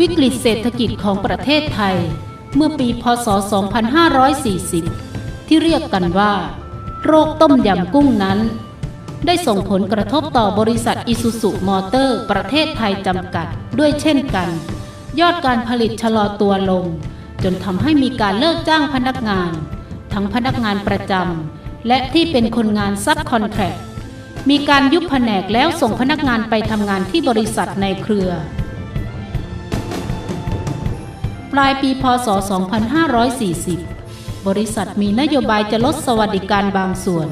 วิกฤตเศรษฐกิจของประเทศไทย เมื่อปีพศ 2540 ที่เรียกกันว่า โรคต้มยำกุ้งนั้น ได้ส่งผลกระทบต่อบริษัทอิซูซุมอเตอร์ ประเทศไทยจำกัดด้วยเช่นกัน ยอดการผลิตชะลอตัวลง จนทำให้มีการเลิกจ้างพนักงาน ทั้งพนักงานประจำและที่เป็นคนงานซับคอนแทรคมีการยุบแผนกแล้วส่งพนักงานไปทำงานที่บริษัทในเครือ ปลายปีพศ 2540 บริษัทมีนโยบายจะลดสวัสดิการบางส่วน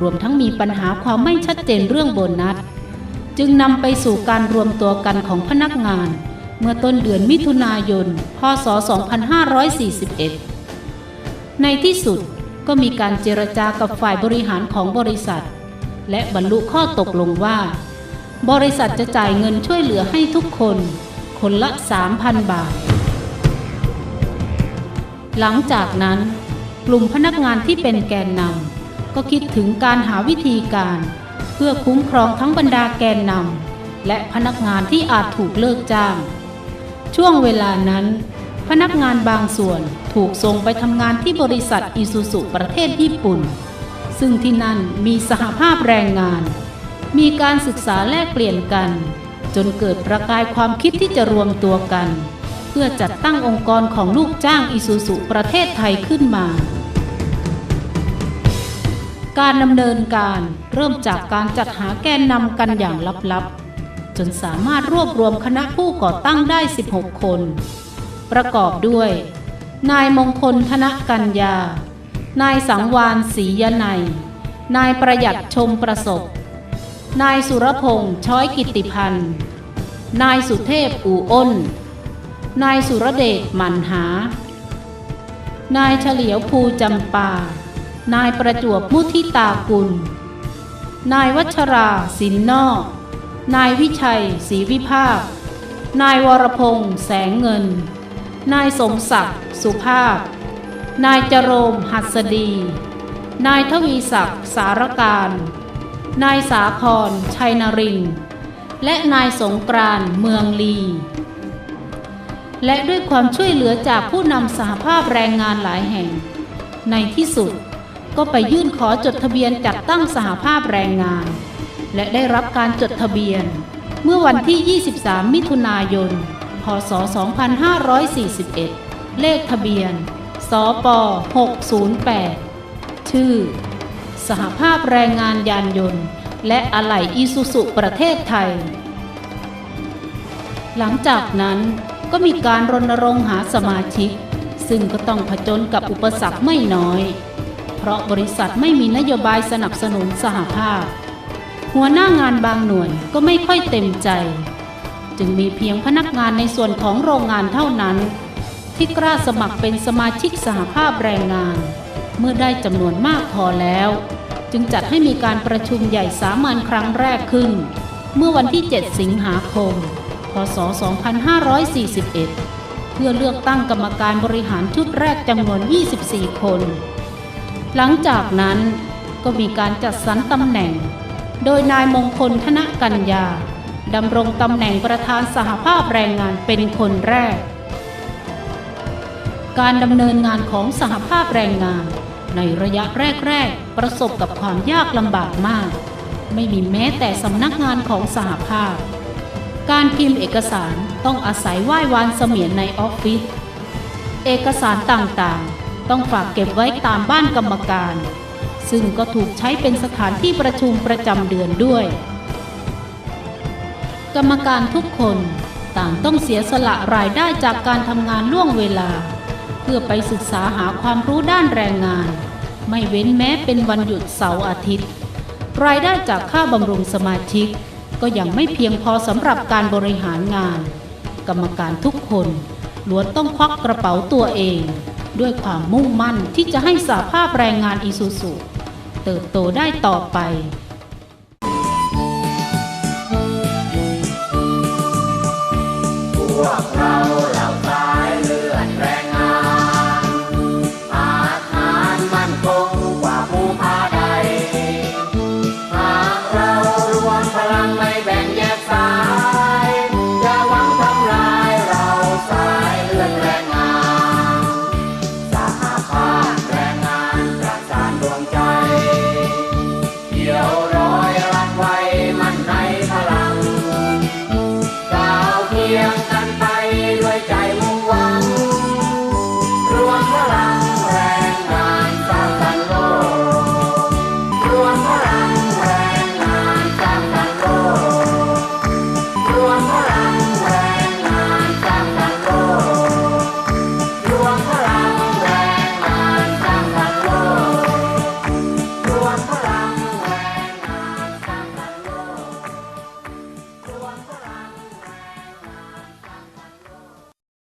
รวมทั้งมีปัญหาความไม่ชัดเจนเรื่องโบนัส จึงนำไปสู่การรวมตัวกันของพนักงาน เมื่อต้นเดือนมิถุนายน พศ 2541 ในที่สุดก็มีการเจรจากับฝ่ายบริหารของบริษัท และบรรลุข้อตกลงว่า บริษัทจะจ่ายเงินช่วยเหลือให้ทุกคน คนละ 3,000 บาท หลังจากนั้น กลุ่มพนักงานที่เป็นแกนนำก็คิดถึงการหาวิธีการ เพื่อคุ้มครองทั้งบรรดาแกนนำและพนักงานที่อาจถูกเลิกจ้าง ช่วงเวลานั้น พนักงานบางส่วนถูกส่งไปทำงานที่บริษัทอิซูซุประเทศญี่ปุ่น ซึ่งที่นั่นมีสหภาพแรงงาน มีการศึกษาแลกเปลี่ยนกัน จนเกิดประกายความคิดที่จะรวมตัวกัน พื่อจัดตั้งองค์กรของลูกจ้างอิซูซุประเทศไทยขึ้นมา การดำเนินการเริ่มจากการจัดหาแกนนำกันอย่างลับๆ จนสามารถรวบรวมคณะผู้ก่อตั้งได้ 16 คน ประกอบด้วย นายมงคลธนกัญญา นายสังวานศรียะไนยนายประหยัดชมประสบ นายสุรพงษ์ช้อยกิตติพันธ์นายสุเทพอู่อ้น นายสุรเดชหมันหา นายเฉลียวภูจำปา นายประจวบมุทิตากุล นายวัชราสินนอก นายวิชัยศรีวิภาค นายวรพงษ์แสงเงิน นายสมศักดิ์สุภาพ นายจโรมหัสดี นายทวีศักดิ์สารการ นายสาครชัยนรินและนายสงกรานเมืองลี และด้วยความช่วยเหลือจากผู้นำสหภาพแรงงานหลายแห่ง ในที่สุดก็ไปยื่นขอจดทะเบียนจัดตั้งสหภาพแรงงาน และได้รับการจดทะเบียน เมื่อวันที่ 23 มิถุนายน พศ 2541 เลขทะเบียน สป 608 ชื่อ สหภาพแรงงานยานยนต์ และอะไหล่อีซูซุประเทศไทย หลังจากนั้น ก็มีการรณรงค์หาสมาชิก ซึ่งก็ต้องผจญกับอุปสรรคไม่น้อย เพราะบริษัทไม่มีนโยบายสนับสนุนสหภาพ หัวหน้างานบางหน่วยก็ไม่ค่อยเต็มใจ จึงมีเพียงพนักงานในส่วนของโรงงานเท่านั้น ที่กล้าสมัครเป็นสมาชิกสหภาพแรงงาน เมื่อได้จำนวนมากพอแล้ว จึงจัดให้มีการประชุมใหญ่สามัญครั้งแรกขึ้น เมื่อวันที่ 7 สิงหาคม ศ 2541 เพื่อเลือกตั้งกรรมการบริหารชุดแรกจำนวน 24 คน หลังจากนั้นก็มีการจัดสรรตำแหน่ง โดยนายมงคลธนกัญญาดำรงตำแหน่งประธานสหภาพแรงงานเป็นคนแรก การดำเนินงานของสหภาพแรงงาน ในระยะแรก ๆ ประสบกับความยากลำบากมาก ไม่มีแม้แต่สำนักงานของสหภาพ การพิมพ์เอกสารต้องอาศัยไหว้วานเสมียนในออฟฟิศ เอกสารต่างๆ ต้องฝากเก็บไว้ตามบ้านกรรมการ ซึ่งก็ถูกใช้เป็นสถานที่ประชุมประจำเดือนด้วย กรรมการทุกคนต่างต้องเสียสละรายได้จากการทำงานล่วงเวลา เพื่อไปศึกษาหาความรู้ด้านแรงงาน ไม่เว้นแม้เป็นวันหยุดเสาร์อาทิตย์ รายได้จากค่าบำรุงสมาชิก ก็ยังไม่เพียงพอสำหรับการบริหารงาน กรรมการทุกคนล้วนต้องควักกระเป๋าตัวเอง ด้วยความมุ่งมั่นที่จะให้สาภาพแรงงานอิสุสุเติบโตได้ต่อไป